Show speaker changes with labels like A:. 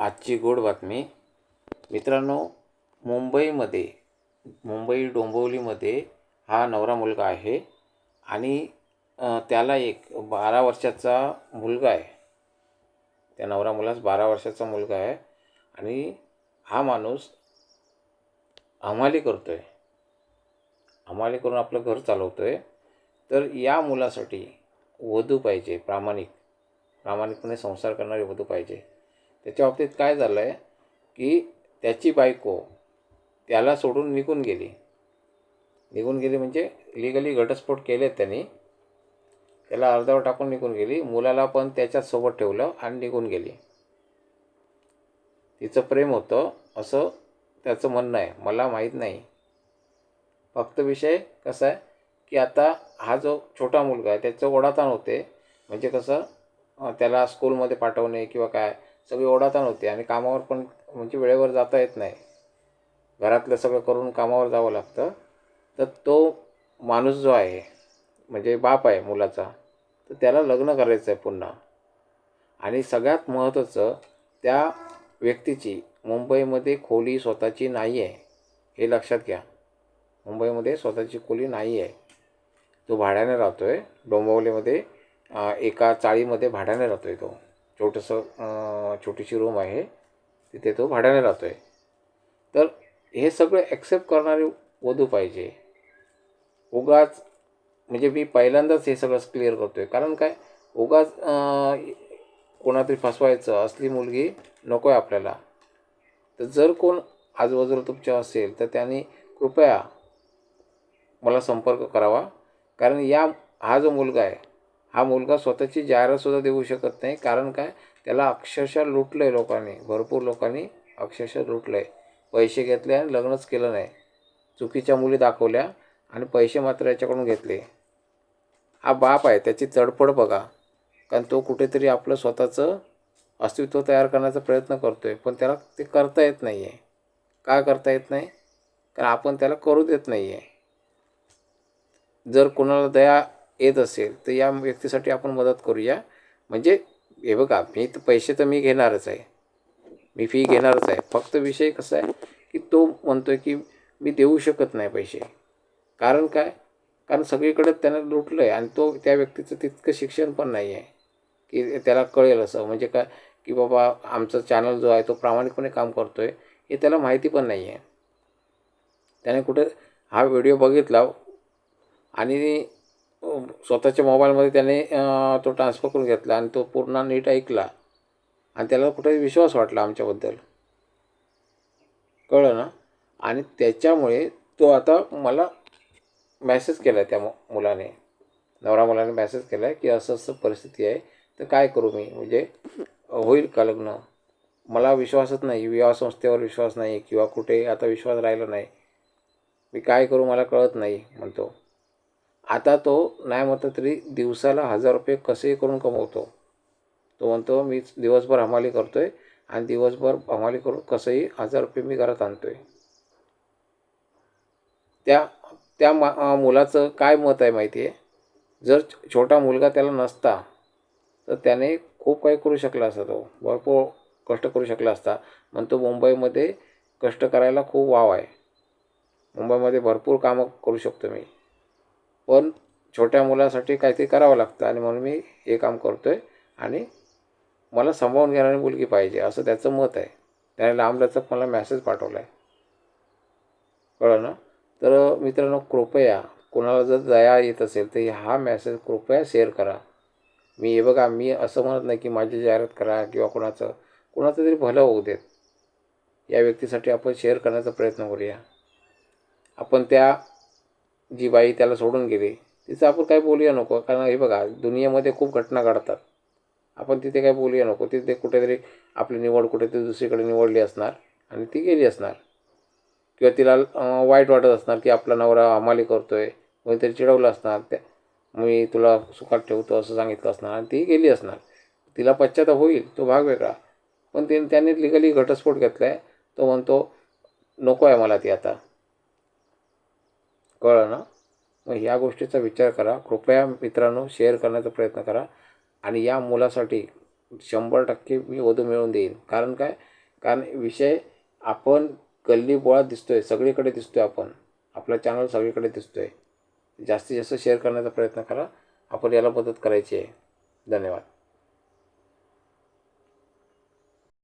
A: आजची गोड बातमी. मित्रांनो मुंबईमध्ये मुंबई डोंबिवलीमध्ये हा नवरा मुलगा आहे आणि त्याला एक बारा वर्षाचा मुलगा आहे. त्या नवरा मुलास बारा वर्षाचा मुलगा आहे आणि हा माणूस हमाली करतो आहे हमाली करून आपलं घर चालवतो आहे तर या मुलासाठी वधू पाहिजे प्रामाणिक. प्रामाणिकपणे संसार करणारी वधू पाहिजे. त्याच्या बाबतीत काय झालं आहे की त्याची बायको त्याला सोडून निघून गेली. निघून गेली म्हणजे लिगली घटस्फोट केलेत त्यांनी. त्याला अर्धावर टाकून निघून गेली. मुलाला पण त्याच्यासोबत ठेवलं आणि निघून गेली. तिचं प्रेम होतं असं त्याचं म्हणणं आहे. मला माहीत नाही. फक्त विषय कसा आहे की आता हा जो छोटा मुलगा आहे त्याचं ओढाताण होते. म्हणजे कसं त्याला स्कूलमध्ये पाठवणे किंवा काय सगळी ओढाताण होते आणि कामावर पण म्हणजे वेळेवर जाता येत नाही. घरातलं सगळं करून कामावर जावं लागतं. तर तो माणूस जो आहे म्हणजे बाप आहे मुलाचा तर त्याला लग्न करायचं आहे पुन्हा. आणि सगळ्यात महत्त्वाचं त्या व्यक्तीची मुंबईमध्ये खोली स्वतःची नाही आहे हे लक्षात घ्या. मुंबईमध्ये स्वतःची खोली नाही आहे तो भाड्याने राहतो आहे डोंबिवलीमध्ये एका चाळीमध्ये भाड्याने राहतो आहे तो. छोटंसं छोटीशी रूम आहे. तिथे तो भाड्याने राहतो आहे तर हे सगळं ॲक्सेप्ट करणारी वधू पाहिजे. उगाच म्हणजे मी पहिल्यांदाच हे सगळं क्लिअर करतो आहे कारण काय? उगाच कोणातरी फसवायचं असली मुलगी नको आहे आपल्याला. तर जर कोण आजूबाजूला तुमच्या असेल तर त्यांनी कृपया मला संपर्क करावा. कारण या हा जो मुलगा आहे हा मुलगा स्वतःची जाहिरातसुद्धा देऊ शकत नाही. कारण काय? त्याला अक्षरशः लुटलं आहे लोकांनी. भरपूर लोकांनी अक्षरशः लुटलं आहे पैसे घेतले आणि लग्नच केलं नाही. चुकीच्या मुली दाखवल्या आणि पैसे मात्र याच्याकडून घेतले. हा बाप आहे. त्याची तडफड बघा. कारण तो कुठेतरी आपलं स्वतःचं अस्तित्व तयार करण्याचा प्रयत्न करतो आहे पण त्याला ते करता येत नाही आहे का करता येत नाही? कारण आपण त्याला करू देत नाही आहे जर कोणाला दया येत असेल तर या व्यक्तीसाठी आपण मदत करूया. म्हणजे हे बघा मी तर पैसे तर मी घेणारच आहे. मी फी घेणारच आहे. फक्त विषय कसा आहे की तो म्हणतो आहे की मी देऊ शकत नाही पैसे. कारण काय? कारण सगळीकडे त्यानं लुटलं आहे आणि तो त्या व्यक्तीचं तितकं शिक्षण पण नाही आहे की त्याला कळेल असं. म्हणजे काय? की बाबा आमचा चॅनल जो आहे तो प्रामाणिकपणे काम करतो आहे हे त्याला माहिती पण नाही आहे. त्याने कुठं हा व्हिडिओ बघितला आणि स्वतःच्या मोबाईलमध्ये त्याने तो ट्रान्सफर करून घेतला आणि तो पूर्ण नीट ऐकला. आणि त्याला कुठे विश्वास वाटला आमच्याबद्दल. कळलं ना? आणि त्याच्यामुळे तो आता मला मॅसेज केला आहे त्या मु मुलाने. नवरा मुलाने मॅसेज केला आहे की असं असं परिस्थिती आहे तर काय करू मी? म्हणजे होईल का लग्न? मला विश्वासच नाही. विवाह संस्थेवर विश्वास नाही किंवा कुठे आता विश्वास राहिला नाही. मी काय करू मला कळत नाही म्हणतो. आता तो नाही म्हटलं तरी दिवसाला हजार रुपये कसेही करून कमवतो? तो म्हणतो मी दिवसभर हमाली करतो आहे आणि दिवसभर हमाली करून कसंही हजार रुपये मी घरात आणतो आहे त्या त्या मा मुलाचं काय मत आहे माहिती आहे जर छोटा मुलगा त्याला नसता तर त्याने खूप काही करू शकला असता तो. भरपूर कष्ट करू शकला असता. म्हणतो मुंबईमध्ये कष्ट करायला खूप वाव आहे. मुंबईमध्ये भरपूर कामं करू शकतो मी. पण छोट्या मुलासाठी काहीतरी करावं लागतं आणि म्हणून मी हे काम करतो आहे आणि मला सांभाळून घेणारी मुलगी पाहिजे असं त्याचं मत आहे. त्याने लांबलचक मला मॅसेज पाठवला आहे कळलं ना? तर मित्रांनो कृपया कोणाला जर दया येत असेल तर हा मेसेज कृपया शेअर करा. मी हे बघा मी असं म्हणत नाही की माझी जाहिरात करा किंवा कोणाचं कोणाचं तरी भलं होऊ देत. या व्यक्तीसाठी आपण शेअर करण्याचा प्रयत्न करूया. आपण त्या जी बाई त्याला सोडून गेली तिचं आपण काही बोलूया नको कारण हे बघा दुनियेमध्ये खूप घटना घडतात. आपण तिथे काही बोलूया नको तिथे कुठेतरी आपली निवड कुठेतरी दुसरीकडे निवडली असणार आणि ती गेली असणार. किंवा तिला वाईट वाटत असणार की आपला नवरा हमाली करतो आहे कोणीतरी चिडवलं असणार त्या मी तुला सुखात ठेवतो असं सांगितलं असणार आणि ती गेली असणार. तिला पश्चाताप होईल तो भाग वेगळा. पण ते त्याने लिगली घटस्फोट घेतला आहे तो म्हणतो नको आहे मला ती आता. कळलं ना? मग ह्या गोष्टीचा विचार करा. कृपया मित्रांनो शेअर करण्याचा प्रयत्न करा. आणि या मुलासाठी शंभर टक्के मी वधू मिळवून देईन. कारण काय? कारण विषय आपण गल्ली बोळात दिसतो आहे सगळीकडे दिसतो आहे आपण. आपला चॅनल सगळीकडे दिसतो आहे जास्तीत जास्त शेअर करण्याचा प्रयत्न करा. आपण याला मदत करायची आहे. धन्यवाद.